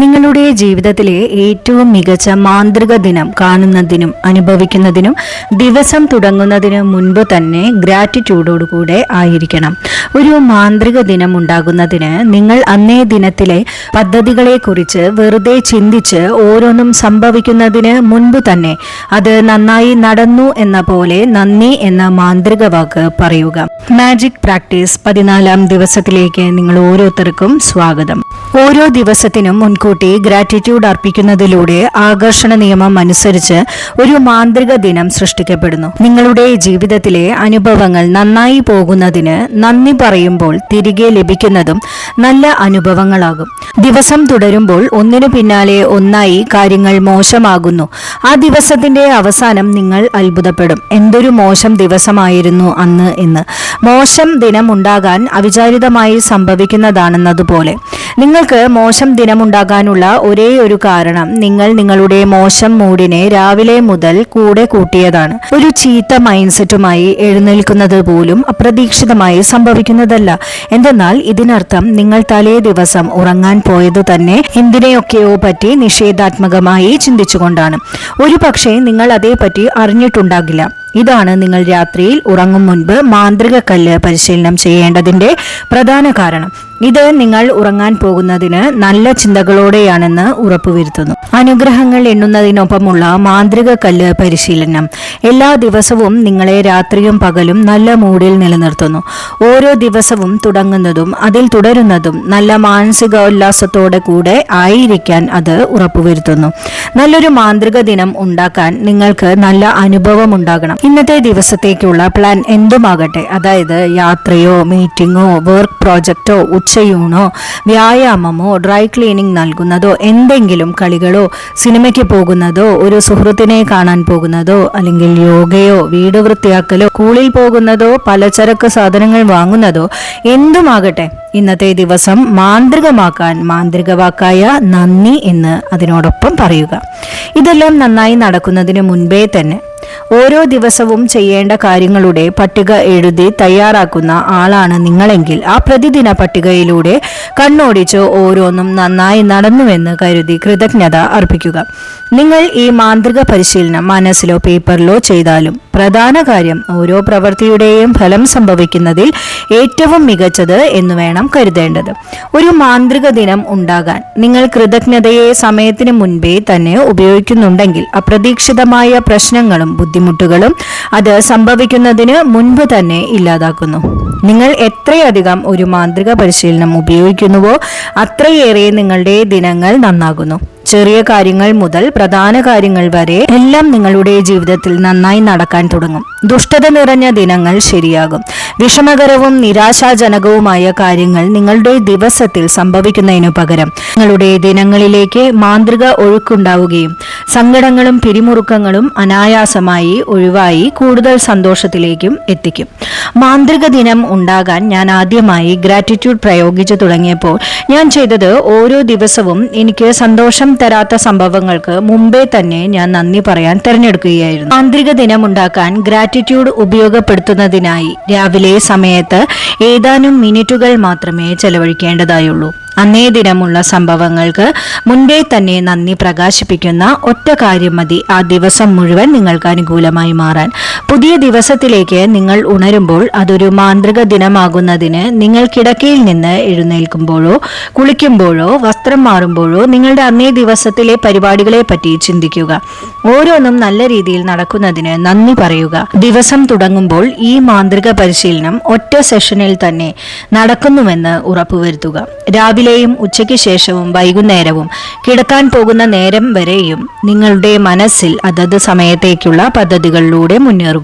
നിങ്ങളുടെ ജീവിതത്തിലെ ഏറ്റവും മികച്ച മാന്ത്രിക ദിനം കാണുന്നതിനും അനുഭവിക്കുന്നതിനും ദിവസം തുടങ്ങുന്നതിന് മുൻപ് തന്നെ ഗ്രാറ്റിറ്റ്യൂഡോടുകൂടെ ആയിരിക്കണം. ഒരു മാന്ത്രിക ദിനം ഉണ്ടാകുന്നതിന് നിങ്ങൾ അന്നേ ദിനത്തിലെ പദ്ധതികളെക്കുറിച്ച് വെറുതെ ചിന്തിച്ച് ഓരോന്നും സംഭവിക്കുന്നതിന് മുൻപ് തന്നെ അത് നന്നായി നടന്നു എന്ന പോലെ നന്ദി എന്ന മാന്ത്രിക വാക്ക് പറയുക. മാജിക് പ്രാക്ടീസ് പതിനാലാം ദിവസത്തിലേക്ക് നിങ്ങൾ ഓരോരുത്തർക്കും സ്വാഗതം. ഓരോ ദിവസത്തിനും മുൻകൂട്ടി ഗ്രാറ്റിറ്റ്യൂഡ് അർപ്പിക്കുന്നതിലൂടെ ആകർഷണ നിയമം അനുസരിച്ച് ഒരു മാന്ത്രിക ദിനം സൃഷ്ടിക്കപ്പെടുന്നു. നിങ്ങളുടെ ജീവിതത്തിലെ അനുഭവങ്ങൾ നന്നായി പോകുന്നതിന് നന്ദി പറയുമ്പോൾ തിരികെ ലഭിക്കുന്നതും നല്ല അനുഭവങ്ങളാകും. ദിവസം തുടരുമ്പോൾ ഒന്നിനു പിന്നാലെ ഒന്നായി കാര്യങ്ങൾ മോശമാകുന്നു. ആ ദിവസത്തിന്റെ അവസാനം നിങ്ങൾ അത്ഭുതപ്പെടും. എന്തൊരു മോശം ദിവസമായിരുന്നു അന്ന് എന്ന്. മോശം ദിനം ഉണ്ടാകാൻ അവിചാരിതമായി സംഭവിക്കുന്നതാണെന്നതുപോലെ. നിങ്ങൾക്ക് മോശം ദിനമുണ്ടാകാനുള്ള ഒരേ ഒരു കാരണം നിങ്ങൾ നിങ്ങളുടെ മോശം മൂഡിനെ രാവിലെ മുതൽ കൂടെ കൂട്ടിയതാണ്. ഒരു ചീത്ത മൈൻഡ് സെറ്റുമായി എഴുന്നേൽക്കുന്നത് പോലും അപ്രതീക്ഷിതമായി സംഭവിക്കുന്നതല്ല. എന്തെന്നാൽ ഇതിനർത്ഥം നിങ്ങൾ തലേ ദിവസം ഉറങ്ങാൻ പോയത് തന്നെ എന്തിനെയൊക്കെയോ പറ്റി നിഷേധാത്മകമായി ചിന്തിച്ചുകൊണ്ടാണ്. ഒരു പക്ഷേ നിങ്ങൾ അതേപറ്റി അറിഞ്ഞിട്ടുണ്ടാകില്ല. ഇതാണ് നിങ്ങൾ രാത്രിയിൽ ഉറങ്ങും മുൻപ് മാന്ത്രിക കല്ല് പരിശീലനം ചെയ്യേണ്ടതിന്റെ പ്രധാന കാരണം. ഇത് നിങ്ങൾ ഉറങ്ങാൻ പോകുന്നതിന് നല്ല ചിന്തകളോടെയാണെന്ന് ഉറപ്പുവരുത്തുന്നു. അനുഗ്രഹങ്ങൾ എണ്ണുന്നതിനൊപ്പമുള്ള മാന്ത്രിക കല്ല് പരിശീലനം. എല്ലാ ദിവസവും നിങ്ങളെ രാത്രിയും പകലും നല്ല മൂഡിൽ നിലനിർത്തുന്നു. ഓരോ ദിവസവും തുടങ്ങുന്നതും അതിൽ തുടരുന്നതും നല്ല മാനസികോല്ലാസത്തോടെ കൂടെ ആയിരിക്കാൻ അത് ഉറപ്പുവരുത്തുന്നു. നല്ലൊരു മാന്ത്രിക ദിനം ഉണ്ടാക്കാൻ നിങ്ങൾക്ക് നല്ല അനുഭവം ഉണ്ടാകണം. ഇന്നത്തെ ദിവസത്തേക്കുള്ള പ്ലാൻ എന്തുമാകട്ടെ? അതായത് യാത്രയോ മീറ്റിംഗോ വർക്ക് പ്രോജക്റ്റോ ഉച്ചയൂണോ വ്യായാമമോ ഡ്രൈ ക്ലീനിങ് നൽകുന്നതോ എന്തെങ്കിലും കളികളോ സിനിമയ്ക്ക് പോകുന്നതോ ഒരു സുഹൃത്തിനെ കാണാൻ പോകുന്നതോ അല്ലെങ്കിൽ യോഗയോ വീട് വൃത്തിയാക്കലോ സ്കൂളിൽ പോകുന്നതോ പലചരക്ക് സാധനങ്ങൾ വാങ്ങുന്നതോ എന്തുമാകട്ടെ ഇന്നത്തെ ദിവസം മാന്ത്രികമാക്കാൻ മാന്ത്രിക വാക്കായ നന്ദി എന്ന് അതിനോടൊപ്പം പറയുക. ഇതെല്ലാം നന്നായി നടക്കുന്നതിന് മുൻപേ തന്നെ ഓരോ ദിവസവും ചെയ്യേണ്ട കാര്യങ്ങളുടെ പട്ടിക എഴുതി തയ്യാറാക്കുന്ന ആളാണ് നിങ്ങളെങ്കിൽ ആ പ്രതിദിന പട്ടികയിലൂടെ കണ്ണോടിച്ച് ഓരോന്നും നന്നായി നടന്നുവെന്ന് കരുതി കൃതജ്ഞത അർപ്പിക്കുക. നിങ്ങൾ ഈ മാന്ത്രിക പരിശീലനം മനസ്സിലോ പേപ്പറിലോ ചെയ്താലും പ്രധാന കാര്യം ഓരോ പ്രവൃത്തിയുടെയും ഫലം സംഭവിക്കുന്നതിൽ ഏറ്റവും മികച്ചത് എന്ന് വേണം കരുതേണ്ടത്. ഒരു മാന്ത്രിക ദിനം ഉണ്ടാകാൻ നിങ്ങൾ കൃതജ്ഞതയെ സമയത്തിന് മുൻപേ തന്നെ ഉപയോഗിക്കുന്നുണ്ടെങ്കിൽ അപ്രതീക്ഷിതമായ പ്രശ്നങ്ങളും ബുദ്ധിമുട്ടുകളും അത് സംഭവിക്കുന്നതിന് മുൻപ് തന്നെ ഇല്ലാതാക്കുന്നു. നിങ്ങൾ എത്രയധികം ഒരു മാന്ത്രിക പരിശീലനം ഉപയോഗിക്കുന്നുവോ അത്രയേറെ നിങ്ങളുടെ ദിനങ്ങൾ നന്നാകുന്നു. ചെറിയ കാര്യങ്ങൾ മുതൽ പ്രധാന കാര്യങ്ങൾ വരെ എല്ലാം നിങ്ങളുടെ ജീവിതത്തിൽ നന്നായി നടക്കാൻ തുടങ്ങും. ദുഷ്ടത നിറഞ്ഞ ദിനങ്ങൾ ശരിയാകും. വിഷമകരവും നിരാശാജനകവുമായ കാര്യങ്ങൾ നിങ്ങളുടെ ദിവസത്തിൽ സംഭവിക്കുന്നതിനു പകരം നിങ്ങളുടെ ദിനങ്ങളിലേക്ക് മാന്ത്രിക ഒഴുക്കുണ്ടാവുകയും സങ്കടങ്ങളും പിരിമുറുക്കങ്ങളും അനായാസമായി ഒഴിവായി കൂടുതൽ സന്തോഷത്തിലേക്കും എത്തിക്കും. മാന്ത്രിക ദിനം ഉണ്ടാകാൻ ഞാൻ ആദ്യമായി ഗ്രാറ്റിറ്റ്യൂഡ് പ്രയോഗിച്ചു തുടങ്ങിയപ്പോൾ ഞാൻ ചെയ്തത് ഓരോ ദിവസവും എനിക്ക് സന്തോഷം തരാത്ത സംഭവങ്ങൾക്ക് മുമ്പേ തന്നെ ഞാൻ നന്ദി പറയാൻ തിരഞ്ഞെടുക്കുകയായിരുന്നു. ആന്തരിക ദിനം ഉണ്ടാക്കാൻ ഗ്രാറ്റിറ്റ്യൂഡ് ഉപയോഗപ്പെടുത്തുന്നതിനായി രാവിലെ സമയത്ത് ഏതാനും മിനിറ്റുകൾ മാത്രമേ ചെലവഴിക്കേണ്ടതായുള്ളൂ. അന്നേ ദിനമുള്ള സംഭവങ്ങൾക്ക് മുൻപേ തന്നെ നന്ദി പ്രകാശിപ്പിക്കുന്ന ഒറ്റ കാര്യം മതി. ആ ദിവസം മുഴുവൻ നിങ്ങൾക്ക് അനുകൂലമായി മാറാൻ. പുതിയ ദിവസത്തിലേക്ക് നിങ്ങൾ ഉണരുമ്പോൾ അതൊരു മാന്ത്രിക ദിനമാകുന്നതിന് നിങ്ങൾ കിടക്കയിൽ നിന്ന് എഴുന്നേൽക്കുമ്പോഴോ കുളിക്കുമ്പോഴോ വസ്ത്രം മാറുമ്പോഴോ നിങ്ങളുടെ അന്നേ ദിവസത്തിലെ പരിപാടികളെ പറ്റി ചിന്തിക്കുക. ഓരോന്നും നല്ല രീതിയിൽ നടക്കുന്നതിന് നന്ദി പറയുക. ദിവസം തുടങ്ങുമ്പോൾ ഈ മാന്ത്രിക പരിശീലനം ഒറ്റ സെഷനിൽ തന്നെ നടക്കുന്നുവെന്ന് ഉറപ്പുവരുത്തുക. രാവിലെയും ഉച്ചയ്ക്ക് ശേഷവും വൈകുന്നേരവും കിടക്കാൻ പോകുന്ന നേരം വരെയും നിങ്ങളുടെ മനസ്സിൽ അതത് സമയത്തേക്കുള്ള പദ്ധതികളിലൂടെ മുന്നേറുക.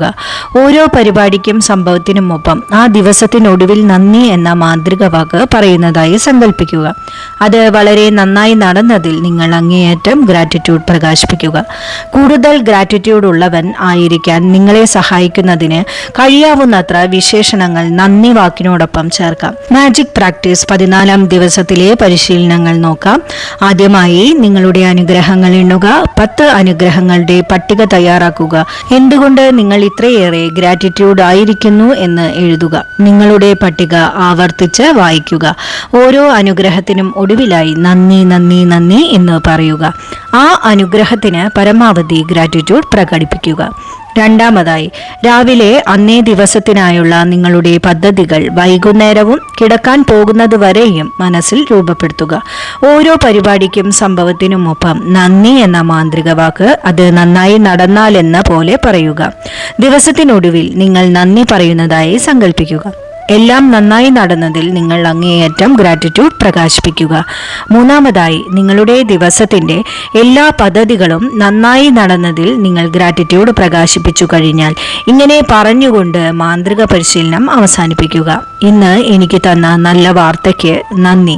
ഓരോ പരിപാടിക്കും സംഭവത്തിനുമൊപ്പം ആ ദിവസത്തിനൊടുവിൽ നന്ദി എന്ന മാന്ത്രിക വാക്ക് പറയുന്നതായി സങ്കല്പിക്കുക അത് വളരെ നന്നായി നടന്നതിൽ നിങ്ങൾ അങ്ങേയറ്റം ഗ്രാറ്റിറ്റ്യൂഡ് പ്രകാശിപ്പിക്കുക. കൂടുതൽ ഗ്രാറ്റിറ്റ്യൂഡ് ഉള്ളവൻ ആയിരിക്കാൻ നിങ്ങളെ സഹായിക്കുന്നതിന് കഴിയാവുന്നത്ര വിശേഷണങ്ങൾ നന്ദി വാക്കിനോടൊപ്പം ചേർക്കാം. മാജിക് പ്രാക്ടീസ് പതിനാലാം ദിവസത്തിലെ പരിശീലനങ്ങൾ നോക്കാം. ആദ്യമായി നിങ്ങളുടെ അനുഗ്രഹങ്ങൾ എണ്ണുക പത്ത് അനുഗ്രഹങ്ങളുടെ പട്ടിക തയ്യാറാക്കുക. എന്തുകൊണ്ട് നിങ്ങൾ ഇത്രയേറെ ഗ്രാറ്റിറ്റ്യൂഡ് ആയിരിക്കുന്നു എന്ന് എഴുതുക. നിങ്ങളുടെ പട്ടിക ആവർത്തിച്ച് വായിക്കുക. ഓരോ അനുഗ്രഹത്തിനും ഒടുവിലായി നന്ദി നന്ദി നന്ദി എന്ന് പറയുക. ആ അനുഗ്രഹത്തിന് പരമാവധി ഗ്രാറ്റിറ്റ്യൂഡ് പ്രകടിപ്പിക്കുക. രണ്ടാമതായി രാവിലെ അന്നേ ദിവസത്തിനായുള്ള നിങ്ങളുടെ പദ്ധതികൾ വൈകുന്നേരവും കിടക്കാൻ പോകുന്നതുവരെയും മനസ്സിൽ രൂപപ്പെടുത്തുക. ഓരോ പരിപാടിക്കും സംഭവത്തിനുമൊപ്പം നന്ദി എന്ന മാന്ത്രിക വാക്ക് അത് നന്നായി നടന്നാലെന്ന പോലെ പറയുക. ദിവസത്തിനൊടുവിൽ നിങ്ങൾ നന്ദി പറയുന്നതായി സങ്കല്പിക്കുക എല്ലാം നന്നായി നടന്നതിൽ നിങ്ങൾ അങ്ങേയറ്റം ഗ്രാറ്റിറ്റ്യൂഡ് പ്രകാശിപ്പിക്കുക. മൂന്നാമതായി നിങ്ങളുടെ ദിവസത്തിന്റെ എല്ലാ പദ്ധതികളും നന്നായി നടന്നതിൽ നിങ്ങൾ ഗ്രാറ്റിറ്റ്യൂഡ് പ്രകാശിപ്പിച്ചു കഴിഞ്ഞാൽ ഇങ്ങനെ പറഞ്ഞുകൊണ്ട് മാന്ത്രിക പരിശീലനം അവസാനിപ്പിക്കുക. ഇന്ന് എനിക്ക് തന്ന നല്ല വാർത്തയ്ക്ക് നന്ദി.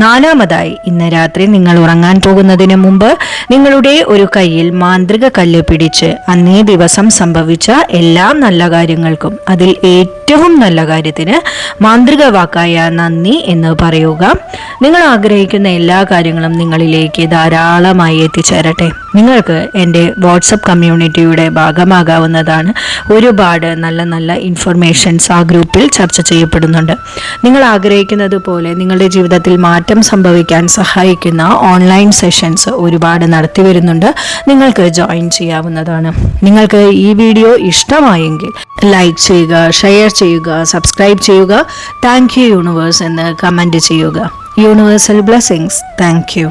നാലാമതായി ഇന്ന് രാത്രി നിങ്ങൾ ഉറങ്ങാൻ പോകുന്നതിന് മുമ്പ് നിങ്ങളുടെ ഒരു കയ്യിൽ മാന്ത്രിക കല്ല് പിടിച്ച് അന്നേ ദിവസം സംഭവിച്ച എല്ലാ നല്ല കാര്യങ്ങൾക്കും അതിൽ ഏറ്റവും നല്ല കാര്യത്തിന് മാന്ത്രിക വാക്കായ നന്ദി എന്ന് പറയുക. നിങ്ങൾ ആഗ്രഹിക്കുന്ന എല്ലാ കാര്യങ്ങളും നിങ്ങളിലേക്ക് ധാരാളമായി എത്തിച്ചേരട്ടെ. നിങ്ങൾക്ക് എന്റെ വാട്സപ്പ് കമ്മ്യൂണിറ്റിയുടെ ഭാഗമാകാവുന്നതാണ് ഒരുപാട് നല്ല നല്ല ഇൻഫർമേഷൻസ് ആ ഗ്രൂപ്പിൽ ചർച്ച ചെയ്യപ്പെടുന്നുണ്ട്. നിങ്ങൾ ആഗ്രഹിക്കുന്നത് പോലെ നിങ്ങളുടെ ജീവിതത്തിൽ മാറ്റം സംഭവിക്കാൻ സഹായിക്കുന്ന ഓൺലൈൻ സെഷൻസ് ഒരുപാട് നടത്തി വരുന്നുണ്ട്. നിങ്ങൾക്ക് ജോയിൻ ചെയ്യാവുന്നതാണ്. നിങ്ങൾക്ക് ഈ വീഡിയോ ഇഷ്ടമായെങ്കിൽ ലൈക്ക് ചെയ്യുക ഷെയർ ചെയ്യുക സബ്സ്ക്രൈബ് ചെയ്യുക. താങ്ക് യു യൂണിവേഴ്സ് എന്ന് കമന്റ് ചെയ്യുക. Universal blessings. Thank you.